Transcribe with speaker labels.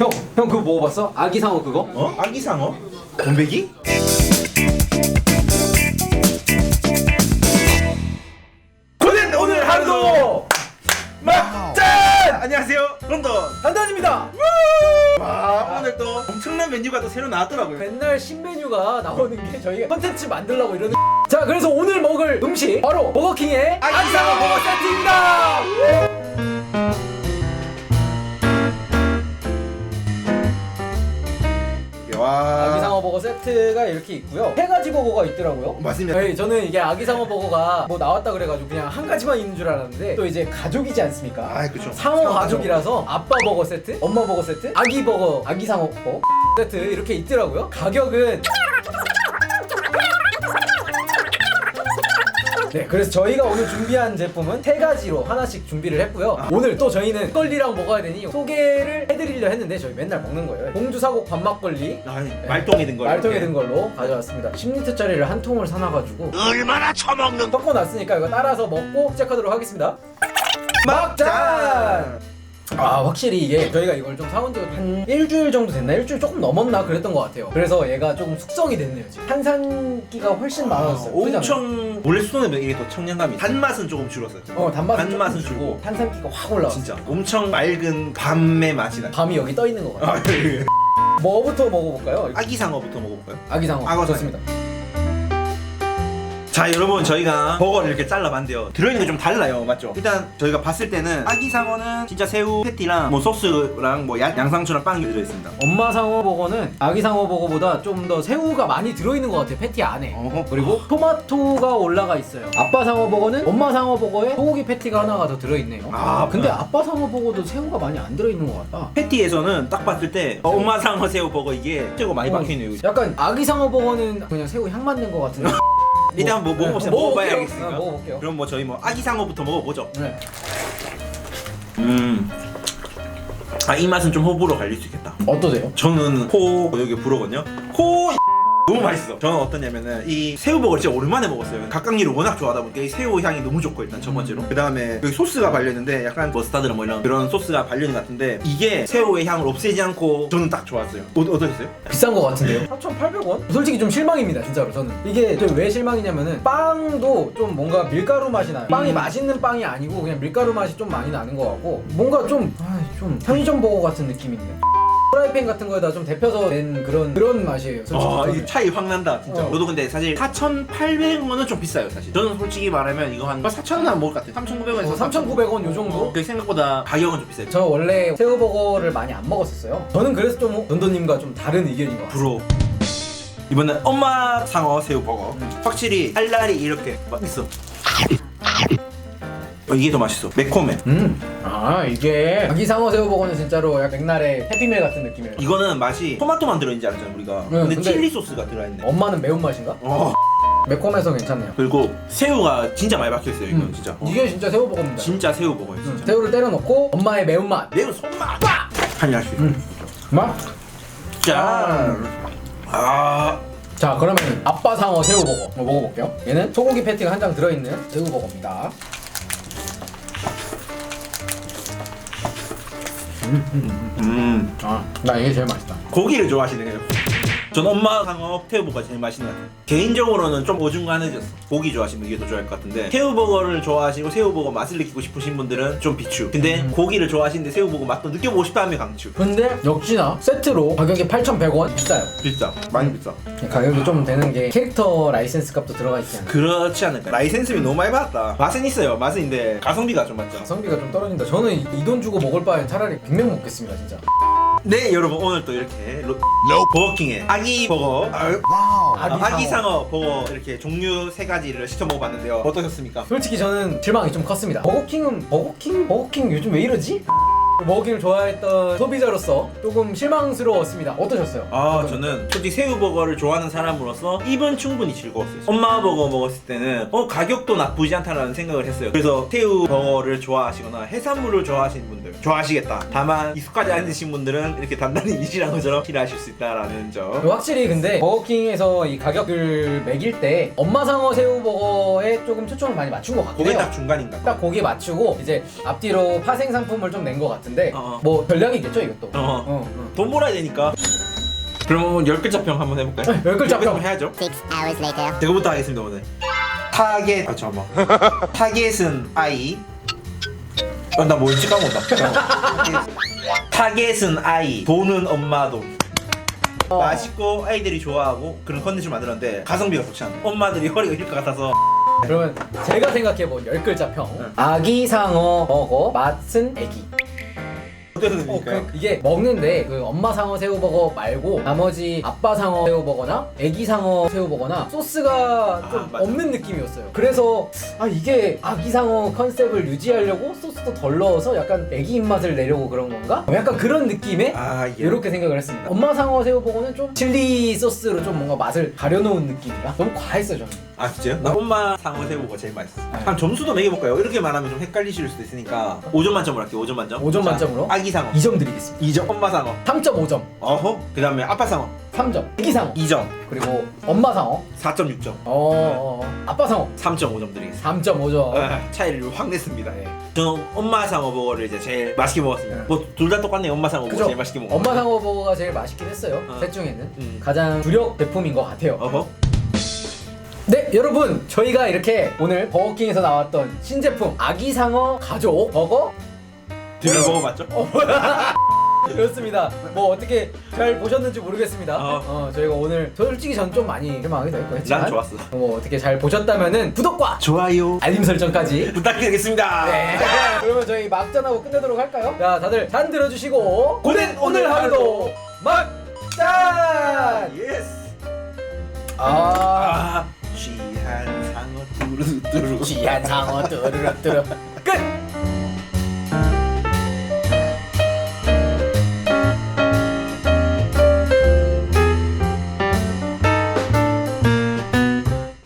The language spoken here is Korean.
Speaker 1: 형, 형 그거 먹어봤어? 아기상어 그거?
Speaker 2: 어? 아기 상어? 곰배기? 고된 오늘 하루도 막짠! 안녕하세요 런던
Speaker 1: 단단입니다.
Speaker 2: 와 오늘 또 엄청난 메뉴가 또 새로 나왔더라고요
Speaker 1: 맨날 신메뉴가 나오는 게 저희가 컨텐츠 만들려고 이러는. 자, 그래서 오늘 먹을 음식 바로 버거킹의 아기상어 버거 세트입니다. 세트가 이렇게 있고요. 세 가지 버거가 있더라고요.
Speaker 2: 맞습니다
Speaker 1: 네, 저는 이게 아기상어 버거가 뭐 나왔다 그래가지고 그냥 한 가지만 있는 줄 알았는데 또 이제 가족이지 않습니까?
Speaker 2: 아 그쵸
Speaker 1: 상어 가족이라서 아빠 버거 세트, 엄마 버거 세트, 아기 버거, 아기 상어 버거 세트 이렇게 있더라고요. 가격은 네, 그래서 저희가 오늘 준비한 제품은 세 가지로 하나씩 준비를 했고요. 오늘 또 저희는 막걸리랑 먹어야 되니 소개를 해드리려 했는데 저희 맨날 먹는 거예요. 공주 사곡 밥막걸리
Speaker 2: 아니 말똥이 든 거.
Speaker 1: 말통에 든 걸로 가져왔습니다. 10리터짜리를 한 통을 사놔가지고 얼마나 처먹는 섞어 놨으니까 이거 따라서 먹고 시작하도록 하겠습니다. 막잔! 아 확실히 이게 저희가 이걸 좀 사온 지 한 일주일 정도 됐나? 일주일 조금 넘었나? 그랬던 것 같아요. 그래서 얘가 조금 숙성이 됐네요 지금. 탄산기가 훨씬 많아졌어요. 그잖아요.
Speaker 2: 엄청 원래 수도는 이게 또 청량감이 단맛은 조금 줄었어요.
Speaker 1: 어 단맛은,
Speaker 2: 단맛은
Speaker 1: 조금 주고
Speaker 2: 줄고.
Speaker 1: 탄산기가 확 올라왔어.
Speaker 2: 진짜 엄청 맑은 밤의 맛이 나.
Speaker 1: 밤이 여기 떠 있는 것 같아요.
Speaker 2: 아, 예, 예.
Speaker 1: 뭐부터 먹어볼까요?
Speaker 2: 아기 상어부터 먹어볼까요?
Speaker 1: 아기상어.
Speaker 2: 악어
Speaker 1: 좋습니다.
Speaker 2: 자 여러분 저희가 버거를 이렇게 잘라봤는데요. 들어있는 게 좀 달라요. 맞죠? 일단 저희가 봤을 때는 아기 상어는 진짜 새우 패티랑 뭐 소스랑 뭐 야- 양상추랑 빵이 들어있습니다.
Speaker 1: 엄마 상어 버거는 아기 상어 버거보다 좀 더 새우가 많이 들어있는 것 같아요 패티 안에.
Speaker 2: 어허.
Speaker 1: 그리고 토마토가 올라가 있어요. 아빠 상어 버거는 엄마 상어 버거에 소고기 패티가 하나가 더 들어있네요.
Speaker 2: 아,
Speaker 1: 근데
Speaker 2: 네.
Speaker 1: 아빠 상어 버거도 새우가 많이 안 들어있는 것 같다.
Speaker 2: 패티에서는 딱 봤을 때 어, 엄마 상어 새우 버거 이게 최고 많이 박혀있네요 이거.
Speaker 1: 약간 아기 상어 버거는 그냥 새우 향 맡는 것 같은데
Speaker 2: 일단 뭐 먹어봅시다
Speaker 1: 네,
Speaker 2: 먹어봐야
Speaker 1: 먹어볼게요.
Speaker 2: 알겠으니까
Speaker 1: 네, 먹어볼게요.
Speaker 2: 그럼 뭐 저희 뭐 아기상어부터 먹어보죠
Speaker 1: 네.
Speaker 2: 음. 아 이 맛은 좀 호불호 갈릴 수 있겠다
Speaker 1: 어떠세요?
Speaker 2: 저는 코 여기 불어거든요. 코 너무 맛있어. 저는 어떠냐면은 이 새우버거를 진짜 오랜만에 먹었어요. 각각리를 워낙 좋아하다 보니까 이 새우 향이 너무 좋고 일단 첫 번째로. 그 다음에 여기 소스가 발렸는데 약간 머스타드나 뭐 이런 그런 소스가 발려있는 것 같은데 이게 새우의 향을 없애지 않고 저는 딱 좋았어요. 어, 어떠셨어요?
Speaker 1: 비싼 것 같은데요? 4,800원? 솔직히 좀 실망입니다 진짜로 저는 이게 좀왜 실망이냐면은 빵도 좀 뭔가 밀가루 맛이 나요 빵이
Speaker 2: 음.
Speaker 1: 맛있는 빵이 아니고 그냥 밀가루 맛이 좀 많이 나는 것 같고 뭔가 좀, 아, 좀 편의점 버거 같은 느낌인데 프라이팬 같은 거에다 좀 데펴서 낸 그런 그런 맛이에요 솔직히
Speaker 2: 아,
Speaker 1: 저는.
Speaker 2: 차이 확 난다 진짜.
Speaker 1: 어.
Speaker 2: 저도 근데 사실 4,800원은 좀 비싸요 사실. 저는 솔직히 말하면 이거 한 4,000원 안 먹을 것 같아요. 3,900원에서
Speaker 1: 어, 3,900원 요 정도?
Speaker 2: 그 생각보다 가격은 좀 비싸요.
Speaker 1: 저 원래 새우버거를 많이 안 먹었었어요 저는 그래서 좀 던던님과 좀 다른 의견인 것 같아요
Speaker 2: 부러워. 이번엔 엄마 상어 새우 버거. 확실히 알알이 이렇게 맛있어. 어, 이게 더 맛있어. 매콤해.
Speaker 1: 음, 아 이게 아기상어 새우버거는 진짜로 약 맥날의 해피밀 같은 느낌이에요
Speaker 2: 이거는 맛이 토마토만 들어있는지 알았잖아 우리가. 근데,
Speaker 1: 근데-
Speaker 2: 칠리 소스가 들어있네.
Speaker 1: 엄마는 매운 맛인가?
Speaker 2: 어.
Speaker 1: 매콤해서 괜찮네요
Speaker 2: 그리고 새우가 진짜 많이 박혀 있어요. 이건
Speaker 1: 음.
Speaker 2: 진짜.
Speaker 1: 이게 진짜 새우버거입니다
Speaker 2: 진짜 새우 버거예요.
Speaker 1: 음,
Speaker 2: 진짜.
Speaker 1: 새우를 때려 넣고 엄마의 매운 맛
Speaker 2: 매운 손맛. 한입 할수 있어.
Speaker 1: 음. 맛?
Speaker 2: 짠. 아.
Speaker 1: 자 그러면 아빠 상어 새우버거 한번 먹어볼게요 얘는 소고기 패티가 한 장 들어있는 새우버거입니다
Speaker 2: 음.
Speaker 1: 아 나 이게 제일 맛있다
Speaker 2: 고기를 좋아하시네요. 전 엄마 상어 새우버거가 제일 맛있는 것 같아요. 개인적으로는 좀 어중간해졌어. 고기 좋아하시면 이게 더 좋아할 것 같은데 새우버거를 좋아하시고 새우버거 맛을 느끼고 싶으신 분들은 좀 비추. 근데
Speaker 1: 음.
Speaker 2: 고기를 좋아하시는데 새우버거 맛도 느껴보고 싶다면 강추.
Speaker 1: 근데 역시나 세트로 가격이 8,100원 비싸요
Speaker 2: 비싸. 많이 비싸.
Speaker 1: 가격이 좀 되는 게 캐릭터 라이센스 값도 들어가 있지 않아요
Speaker 2: 그렇지 않을까. 라이센스비 너무 많이 받았다. 맛은 있어요. 맛은 있는데 가성비가 좀 맞죠.
Speaker 1: 가성비가 좀 떨어진다 저는 이 돈 주고 먹을 바엔 차라리 빅맥 먹겠습니다 진짜
Speaker 2: 네 여러분 오늘 또 이렇게 로... 버거킹의 아기 버거 아,
Speaker 1: 아기
Speaker 2: 아기
Speaker 1: 상어.
Speaker 2: 상어 버거 이렇게 종류 세 가지를 시켜 먹어봤는데요. 어떠셨습니까?
Speaker 1: 솔직히 저는 실망이 좀 컸습니다. 버거킹은 버거킹? 버거킹 요즘 왜 이러지? 버거킹을 좋아했던 소비자로서 조금 실망스러웠습니다. 어떠셨어요?
Speaker 2: 아 저는 솔직히 새우버거를 좋아하는 사람으로서 입은 충분히 즐거웠어요 엄마 버거 먹었을 때는 어 가격도 나쁘지 않다라는 생각을 했어요 그래서 새우버거를 좋아하시거나 해산물을 좋아하시는 분들 좋아하시겠다 다만 익숙하지 않으신 분들은 이렇게 단단히 이지란 것처럼 필요하실 수 있다라는 점
Speaker 1: 확실히 근데 버거킹에서 이 가격을 매길 때 엄마 상어 새우버거에 조금 초점을 많이 맞춘 것 같아요.
Speaker 2: 그게 딱 중간인가 봐.
Speaker 1: 딱 거기에 맞추고 이제 앞뒤로 파생 상품을 좀 낸 것 같은데
Speaker 2: 어.
Speaker 1: 뭐 전략이겠죠 이것도.
Speaker 2: 어.
Speaker 1: 어, 어.
Speaker 2: 돈 몰아야 되니까. 그럼 열 글자 평 한번 해볼까요?
Speaker 1: 네, 열 글자 평.
Speaker 2: 해야죠.
Speaker 3: Six hours later.
Speaker 2: 제가부터 하겠습니다 오늘. 타겟 아 잠깐만. 타겟은 아이. 아, 나 뭐였지 까먹었다. 잠깐만. 타겟은 아이, 돈은 엄마 돈.
Speaker 1: 어.
Speaker 2: 맛있고 아이들이 좋아하고 그런 컨텐츠를 만들었는데 가성비가 좋지 않아. 엄마들이 허리가 힐 것 같아서
Speaker 1: 그러면 제가 생각해본 열 글자 평.
Speaker 2: 네.
Speaker 1: 아기 상어 먹어 맛은 애기.
Speaker 2: 어?
Speaker 1: 그, 이게 먹는데 그 엄마 상어 새우버거 말고 나머지 아빠 상어 새우버거나 애기 상어 새우버거나 소스가 좀
Speaker 2: 아, 맞아.
Speaker 1: 없는 느낌이었어요. 그래서 아 이게 아기 상어 컨셉을 유지하려고 소스도 덜 넣어서 약간 애기 입맛을 내려고 그런 건가? 어, 약간 그런 느낌의
Speaker 2: 아 이게
Speaker 1: 이렇게 생각을 했습니다. 엄마 상어 새우버거는 좀 칠리 소스로 좀 뭔가 맛을 가려놓은 느낌이라 너무 과했어 저는.
Speaker 2: 아 진짜요? 나 엄마 상어 새우가 제일 맛있어. 한 점수도 매겨볼까요? 이렇게 말하면 좀 헷갈리실 수도 있으니까 5점 만점으로 할게요. 5점 만점.
Speaker 1: 5점
Speaker 2: 자,
Speaker 1: 만점으로?
Speaker 2: 아기 상어.
Speaker 1: 2점 드리겠습니다.
Speaker 2: 2점. 엄마 상어.
Speaker 1: 3.5점,
Speaker 2: 어허. 그 다음에 아빠 상어.
Speaker 1: 3점, 애기 상어,
Speaker 2: 2점.
Speaker 1: 그리고 엄마 상어,
Speaker 2: 4.6점.
Speaker 1: 어, 어, 어. 아빠 상어
Speaker 2: 3.5점 드리겠습니다.
Speaker 1: 3.5점.
Speaker 2: 아, 차이를 확 냈습니다.
Speaker 1: 네.
Speaker 2: 저는 엄마 상어 버거를 이제 제일 맛있게 먹었습니다.
Speaker 1: 네.
Speaker 2: 뭐 둘 다 똑같네요. 엄마 상어 버거
Speaker 1: 그죠?
Speaker 2: 제일 맛있게 먹었어요.
Speaker 1: 엄마 상어 버거가 제일 맛있긴 했어요.
Speaker 2: 어.
Speaker 1: 셋 중에는
Speaker 2: 음.
Speaker 1: 가장 주력 제품인 것 같아요.
Speaker 2: 어허.
Speaker 1: 네, 여러분 저희가 이렇게 오늘 버거킹에서 나왔던 신제품 아기 상어 가족 버거
Speaker 2: 둘을 먹어봤죠?
Speaker 1: 그렇습니다. 뭐 어떻게 잘 보셨는지 모르겠습니다.
Speaker 2: 어.
Speaker 1: 어, 저희가 오늘 솔직히 전 좀 많이 실망하기도 했고 했지만
Speaker 2: 난 좋았어.
Speaker 1: 뭐 어떻게 잘 보셨다면은 구독과
Speaker 2: 좋아요.
Speaker 1: 알림 설정까지
Speaker 2: 부탁드리겠습니다.
Speaker 1: 네. 그러면 저희 막전하고 끝내도록 할까요? 자, 다들 잔 들어주시고 고된 오늘 하루도 막잔!
Speaker 2: 예스.
Speaker 1: 아,
Speaker 2: 아, 취한 상어 뚜루뚜루.
Speaker 1: 귀한 상어 뚜르.